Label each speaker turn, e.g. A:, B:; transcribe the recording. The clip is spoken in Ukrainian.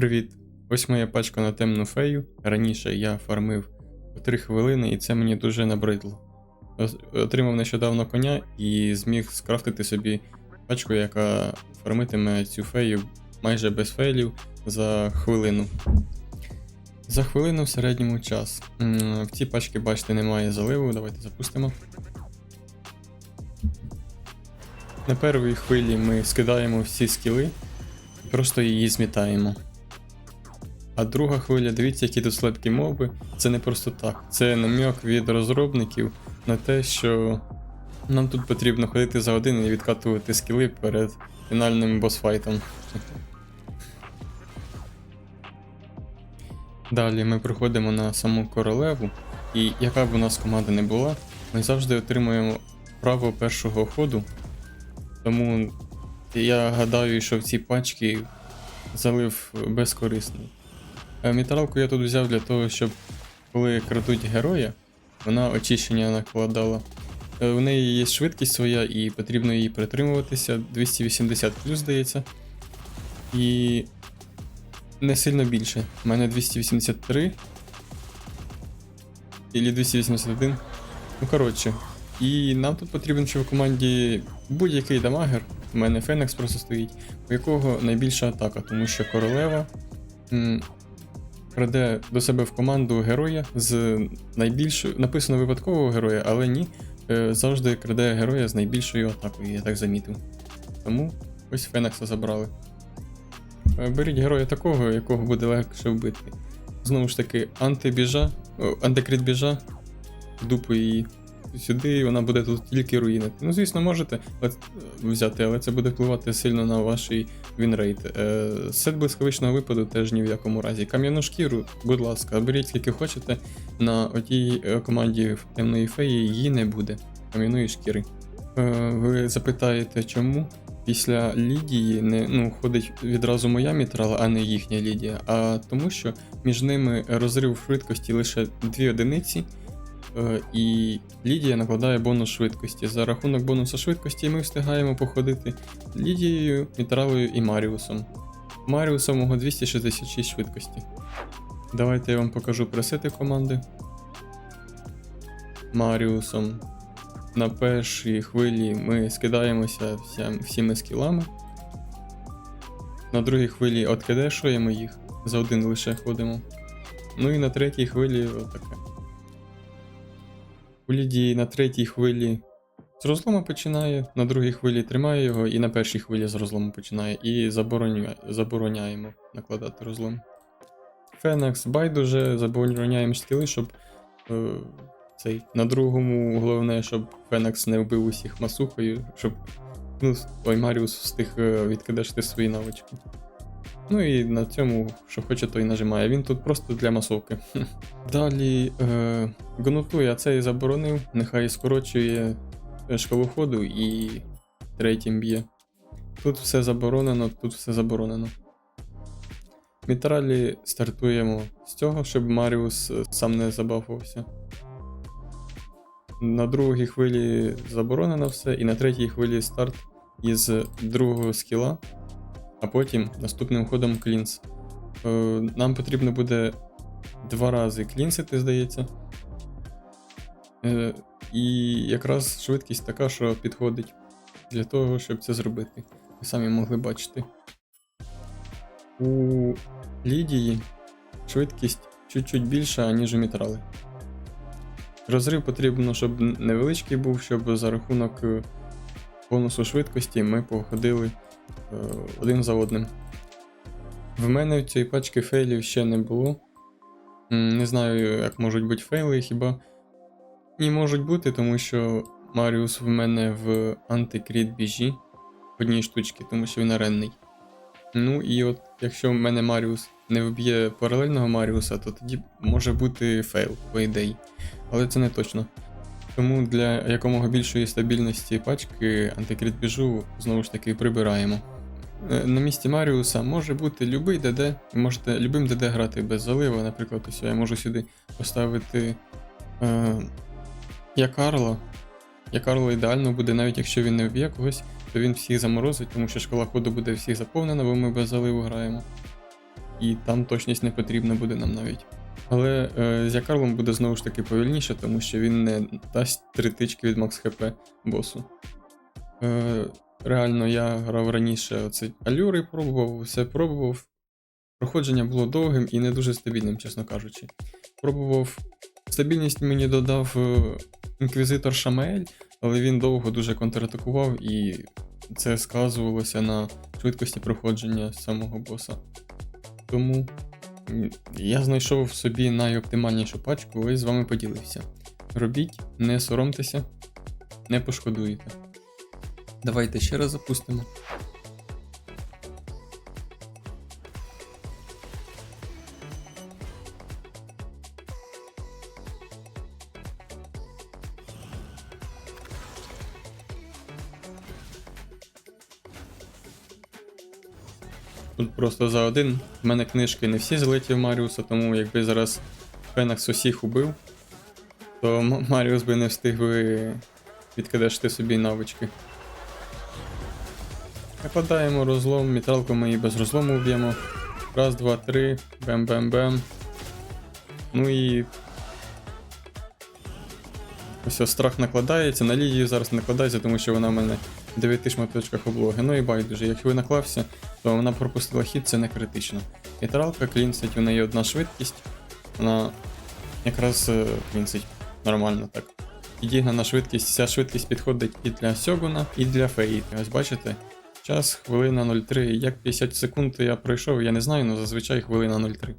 A: Привіт! Ось моя пачка на темну фею. Раніше я фармив по 3 хвилини, і це мені дуже набридло. Отримав нещодавно коня і зміг скрафтити собі пачку, яка фармитиме цю фею майже без фейлів за хвилину. За хвилину в середньому час. В цій пачці, бачите, немає заливу. Давайте запустимо. На першій хвилі ми скидаємо всі скіли, просто її змітаємо. А друга хвиля, дивіться, які тут слабкі моби. Це не просто так. Це намек від розробників на те, що нам тут потрібно ходити за один і відкатувати скіли перед фінальним босфайтом. Далі ми приходимо на саму королеву, і яка б у нас команда не була, ми завжди отримуємо право першого ходу. Тому я гадаю, що в ці пачки залив безкорисний. Е, Мітралку я тут взяв для того, щоб коли крадуть героя, вона очищення накладала. Е, В неї є швидкість своя і потрібно її притримуватися. 280 плюс здається. І не сильно більше. У мене 283. Ілі 281. Ну, коротше. І нам тут потрібен ще в команді будь-який дамагер. У мене Фенекс просто стоїть, у якого найбільша атака, тому що королева м, краде до себе в команду героя з найбільшою. Написано випадкового героя, але ні. е, Завжди краде героя з найбільшою атакою, я так замітив. Тому ось Фенекса забрали. Е, Беріть героя такого, якого буде легше вбити. Знову ж таки, антибіжа, антикрит біжа, дупу її сюди, і вона буде тут тільки руїнити. Ну, звісно, можете взяти, але це буде впливати сильно на ваш вінрейт. Е, сет блискавичного випаду теж ні в якому разі. Кам'яну шкіру, будь ласка, беріть скільки хочете. На отій е, команді темної феї її не буде. Кам'яної шкіри. Е, ви запитаєте, чому? Після Лідії не ну, ходить відразу моя мітрала, а не їхня Лідія. А тому, що між ними розрив швидкості лише 2 одиниці, е, і Лідія накладає бонус швидкості. За рахунок бонусу швидкості ми встигаємо походити Лідією, Мітралою і Маріусом. Маріуса мого 266 швидкості. Давайте я вам покажу пресети команди. Маріусом. На першій хвилі ми скидаємося всіми скілами. На другій хвилі откидешуємо їх, за один лише ходимо. Ну і на третій хвилі отаке. У Лідії на третій хвилі з розлому починає, на другій хвилі тримає його, і на першій хвилі з розлому починає, і забороняє, забороняємо накладати розлом. Фенекс байдуже, забороняємо скіли, щоб е, цей. На другому головне, щоб Фенекс не вбив усіх масухою, щоб ну, той Маріус встиг е, відкидашти свої навички. Ну і на цьому, що хоче, той нажимає. Він тут просто для масовки. Далі е, гнуту я цей заборонив, нехай скорочує е, шкалу ходу і третім б'є. Тут все заборонено, тут все заборонено. Мітралі стартуємо з цього, щоб Маріус е, сам не забафувався. На другій хвилі заборонено все, і на третій хвилі старт із другого скіла, а потім наступним ходом клінс. Е, Нам потрібно буде два рази клінсити, здається. Е, І якраз швидкість така, що підходить для того, щоб це зробити. Ви самі могли бачити. У Лідії швидкість чуть-чуть більша, ніж у Мітрали. Розрив потрібно, щоб невеличкий був, щоб за рахунок е, бонусу швидкості ми походили один за одним. В мене в цій пачки фейлів ще не було. Не знаю, як можуть бути фейли, хіба. Ні, можуть бути, тому що Маріус в мене в антикріт біжі одній штучки, тому що він аренний. Ну і от якщо в мене Маріус не вб'є паралельного Маріуса, то тоді може бути фейл, по ідеї. Але це не точно. Тому для якомога більшої стабільності пачки антикрит біжу знову ж таки прибираємо. Е, На місці Маріуса може бути любий ДД, можете любим ДД грати без залива. Наприклад, ось я можу сюди поставити е, Якарло. Якарло ідеально буде, навіть якщо він не вб'є когось, то він всіх заморозить, тому що шкала ходу буде всіх заповнена, бо ми без заливу граємо. і там точність не потрібна буде нам навіть. Але е, з Якарлом буде знову ж таки повільніше, тому що він не дасть три тички від Макс ХП босу. Е, реально, я грав раніше оце Алюри пробував, все пробував. Проходження було довгим і не дуже стабільним, чесно кажучи. Пробував. Стабільність мені додав е, інквізитор Шамаель, але він довго дуже контратакував, і це сказувалося на швидкості проходження самого боса. Тому я знайшов в собі найоптимальнішу пачку, і з вами поділився. Робіть, не соромтеся, не пошкодуєте. Давайте ще раз запустимо. Тут просто за один. В мене книжки не всі злиті в Маріуса, тому якби зараз Фенакс усіх убив, то Маріус би не встиг би відкидашти собі навички. Накладаємо розлом, мітралку ми і без розлому вб'ємо. Раз, два, три, бем-бем-бем. Ну і. Ось страх накладається. На Лідію зараз накладається, тому що вона в мене 9 шматочках облоги. Ну і байдуже, якщо ви наклався, то вона пропустила хід, це не критично. Нейтралка клінсить, у неї одна швидкість. Вона якраз е, клінсить нормально так. Підігнана швидкість, ця швидкість підходить і для Сьогуна, і для Феї. Ось бачите, час хвилина 03. Як 50 секунд я пройшов, я не знаю, але зазвичай хвилина 03.